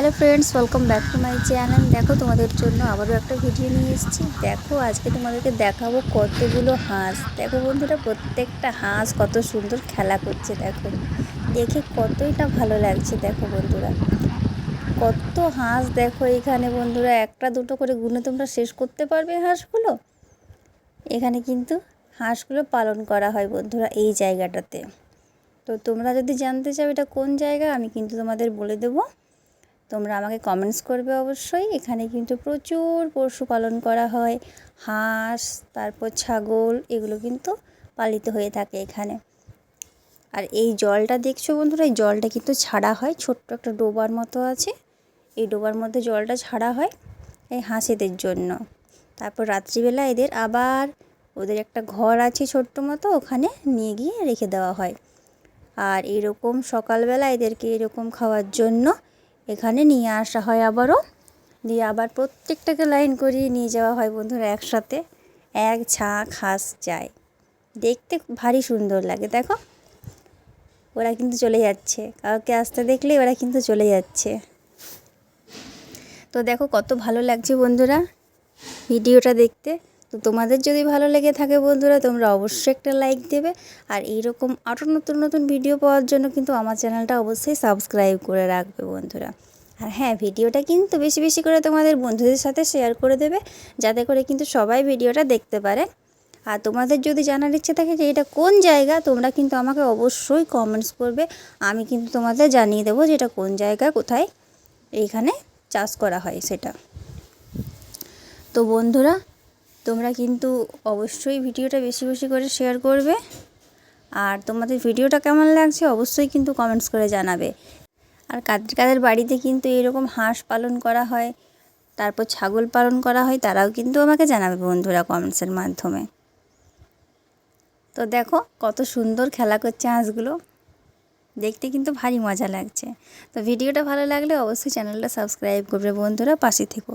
Hello friends welcome back to my channel দেখো, তোমাদের জন্য আবারও একটা ভিডিও নিয়ে এসেছি। দেখো, আজকে তোমাদেরকে দেখাবো কতগুলো হাঁস। দেখো বন্ধুরা, প্রত্যেকটা হাঁস কত সুন্দর খেলা করছে, দেখো। দেখে কতই না ভালো লাগছে, দেখো বন্ধুরা। কত হাঁস দেখো এখানে বন্ধুরা, একটা দুটো করে গুনে তোমরা শেষ করতে পারবে হাঁসগুলো। এখানে কিন্তু হাঁসগুলো পালন করা হয় বন্ধুরা, এই জায়গাটাতে। তো তোমরা যদি জানতে চাও এটা কোন জায়গা, আমি কিন্তু তোমাদের বলে দেবো। তোমরা আমাকে কমেন্টস করবে অবশ্যই। এখানে কিন্তু প্রচুর পশুপালন করা হয়। হাঁস, তারপর ছাগল, এগুলো কিন্তু পালিত হয়ে থাকে এখানে। আর এই জলটা দেখছ বন্ধুরা? এই জলটা কিন্তু ছাড়া হয়। ছোট্ট একটা ডোবার মতো আছে। এই ডোবার মধ্যে জলটা ছাড়া হয় এই হাঁসেদের জন্য। তারপর রাত্রিবেলা এদের আবার ওদের একটা ঘর আছে ছোট্ট মতো, ওখানে নিয়ে গিয়ে রেখে দেওয়া হয়। আর এরকম সকালবেলা এদেরকে এরকম খাওয়ার জন্য এখানে নিয়ে আসা হয় আবারও। দিয়ে আবার প্রত্যেকটাকে লাইন করিয়ে নিয়ে যাওয়া হয় বন্ধুরা একসাথে। এক ঝাঁক হাঁস যায়। দেখতে ভারী সুন্দর লাগে, দেখো। ওরা কিন্তু চলে যাচ্ছে। কাউকে আসতে দেখলে ওরা কিন্তু চলে যাচ্ছে। তো দেখো কত ভালো লাগছে বন্ধুরা ভিডিওটা দেখতে। তো তোমাদের যদি ভালো লেগে থাকে বন্ধুরা, তোমরা অবশ্যই একটা লাইক দেবে। আর এইরকম আরও নতুন নতুন ভিডিও পাওয়ার জন্য কিন্তু আমার চ্যানেলটা অবশ্যই সাবস্ক্রাইব করে রাখবে বন্ধুরা। আর হ্যাঁ ভিডিওটা কিন্তু বেশি বেশি করে তোমাদের বন্ধুদের সাথে শেয়ার করে দেবে, যাতে করে কিন্তু সবাই ভিডিওটা দেখতে পারে। আর তোমাদের যদি জানার ইচ্ছে থাকে যে এটা কোন জায়গা, তোমরা কিন্তু আমাকে অবশ্যই কমেন্টস করবে। আমি কিন্তু তোমাদের জানিয়ে দেবো যে এটা কোন জায়গা, কোথায় এইখানে চাষ করা হয় সেটা। তো বন্ধুরা তোমরা কিন্তু অবশ্যই ভিডিওটা বেশি বেশি করে শেয়ার করবে। আর তোমাদের ভিডিওটা কেমন লাগছে অবশ্যই কিন্তু কমেন্টস করে জানাবে। আর কাদের কাদের বাড়িতে কিন্তু এরকম হাঁস পালন করা হয়, তারপর ছাগল পালন করা হয়, তারাও কিন্তু আমাকে জানাবে বন্ধুরা কমেন্টসের মাধ্যমে। তো দেখো কত সুন্দর খেলা করছে হাঁসগুলো। দেখতে কিন্তু ভারী মজা লাগছে। তো ভিডিওটা ভালো লাগলে অবশ্যই চ্যানেলটা সাবস্ক্রাইব করবে বন্ধুরা, পাশে থেকো।